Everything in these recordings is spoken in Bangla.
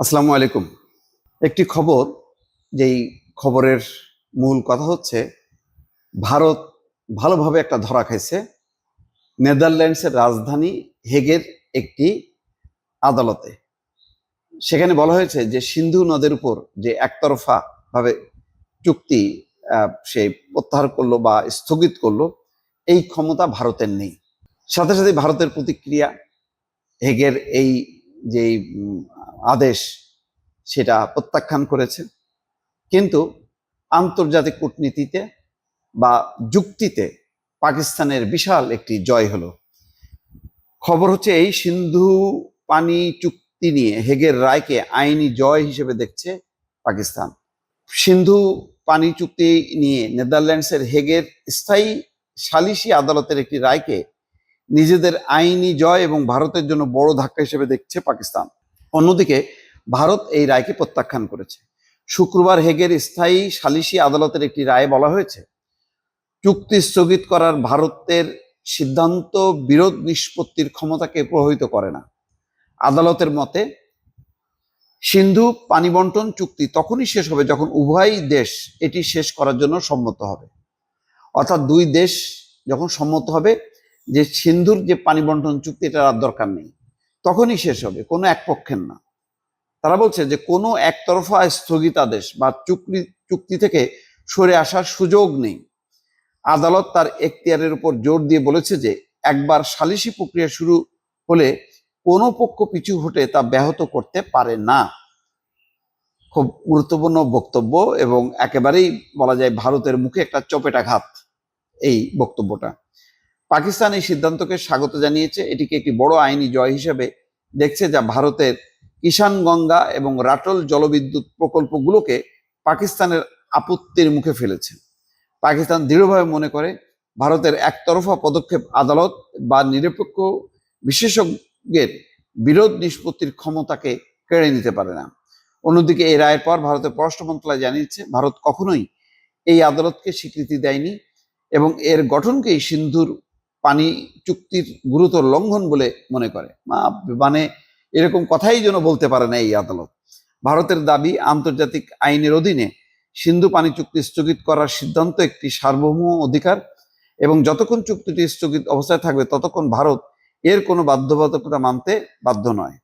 আসসালামু আলাইকুম। একটি খবর, যেই খবরের মূল কথা হচ্ছে, ভারত ভালোভাবে একটা ধরা খাইছে। নেদারল্যান্ডসের রাজধানী হেগের একটি আদালতে। সেখানে বলা হয়েছে যে, সিন্ধু নদের উপর যে একতরফা ভাবে চুক্তি সে প্রত্যাহার করল বা স্থগিত করল, এই ক্ষমতা ভারতের নেই। সাথে সাথে ভারতের প্রতিক্রিয়া, হেগের এই যে আদেশ সেটা প্রত্যাখ্যান করেছে। কিন্তু আন্তর্জাতিক কূটনীতিতে বা যুক্তিতে পাকিস্তানের বিশাল একটি জয় হলো। খবর হচ্ছে এই সিন্ধু পানি চুক্তি নিয়ে হেগের রায়কে আইনি জয় হিসেবে দেখছে পাকিস্তান। সিন্ধু পানি চুক্তি নিয়ে নেদারল্যান্ডসের হেগের স্থায়ী সালিসি আদালতের একটি রায়কে নিজেদের আইনি জয় এবং ভারতের জন্য বড় ধাক্কা হিসেবে দেখছে পাকিস্তান। অন্যদিকে ভারত এই রায়কে প্রত্যাখ্যান করেছে। শুক্রবার হেগের স্থায়ী সালিসি আদালতের একটি রায়ে বলা হয়েছে, চুক্তি স্থগিত করার ভারতের সিদ্ধান্ত বিরোধ নিষ্পত্তির ক্ষমতাকে প্রভাবিত করে না। আদালতের মতে, সিন্ধু পানি বন্টন চুক্তি তখনই শেষ হবে যখন উভয় দেশ এটি শেষ করার জন্য সম্মত হবে। অর্থাৎ দুই দেশ যখন সম্মত হবে যে সিন্ধুর যে পানি বন্টন চুক্তি, এটার আর দরকার নেই। তখনই শেষ হবে, কোনো এক পক্ষের না। তারা বলছে যে, কোনো একতরফা স্থগিতাদেশ বা চুক্তি চুক্তি থেকে সরে আসার সুযোগ নেই। আদালত তার এখতিয়ারের উপর জোর দিয়ে বলেছে যে, একবার সালিসি প্রক্রিয়া শুরু হলে কোনো পক্ষ পিছু হটে তা ব্যাহত করতে পারে না। খুব গুরুত্বপূর্ণ বক্তব্য এবং একেবারেই বলা যায় ভারতের মুখে একটা চপেটাঘাত এই বক্তব্যটা। পাকিস্তান এই সিদ্ধান্তকে স্বাগত জানিয়েছে। এটিকে একটি বড় আইনি জয় হিসেবে দেখছে যা ভারতের কিষানগঙ্গা এবং রাটল জলবিদ্যুৎ প্রকল্পগুলোকে পাকিস্তানের আপত্তির মুখে ফেলেছে। পাকিস্তান দৃঢ়ভাবে মনে করে, ভারতের একতরফা পদক্ষেপ আদালত বা নিরপেক্ষ বিশেষজ্ঞের বিরোধ নিষ্পত্তির ক্ষমতাকে কেড়ে নিতে পারে না। অন্যদিকে এই রায়ের পর ভারতের পররাষ্ট্র মন্ত্রণালয় জানিয়েছে, ভারত কখনোই এই আদালতকে স্বীকৃতি দেয়নি এবং এর গঠনকেই সিন্ধুর পানি চুক্তির গুরুতর লঙ্ঘন বলে মনে করে। মানে এরকম কথাই যেন বলতে পারে না এই আদালত। ভারতের দাবি, আন্তর্জাতিক আইনের অধীনে সিন্ধু পানি চুক্তি স্থগিত করার সিদ্ধান্ত একটি সার্বভৌম অধিকার এবং যতক্ষণ চুক্তিটি স্থগিত অবস্থায় থাকবে ততক্ষণ ভারত এর কোনো বাধ্যবাধকতা মানতে বাধ্য নয়।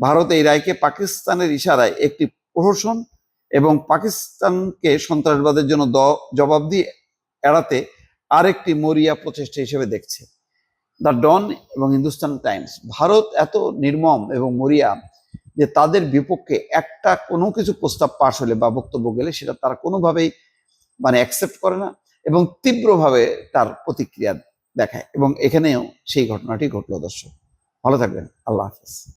ভারত এই রায়কে পাকিস্তানের ইশারায় একটি প্রহসন এবং পাকিস্তানকে সন্ত্রাসবাদের জন্য দ- জবাবদিহি এড়াতে আরেকটি মরিয়া প্রচেষ্টা হিসেবে দেখছে। দ্য ডন এবং হিন্দুস্তান টাইমস, ভারত এত নির্মম এবং মরিয়া যে তাদের বিপক্ষে একটা কোনো কিছু প্রস্তাব পাশ হলে বা বক্তব্য গেলে সেটা তারা কোনোভাবেই মানে অ্যাকসেপ্ট করে না এবং তীব্রভাবে তার প্রতিক্রিয়া দেখায় এবং এখানেও সেই ঘটনাটি ঘটল দর্শক। ভালো থাকবেন। আল্লাহ হাফিজ।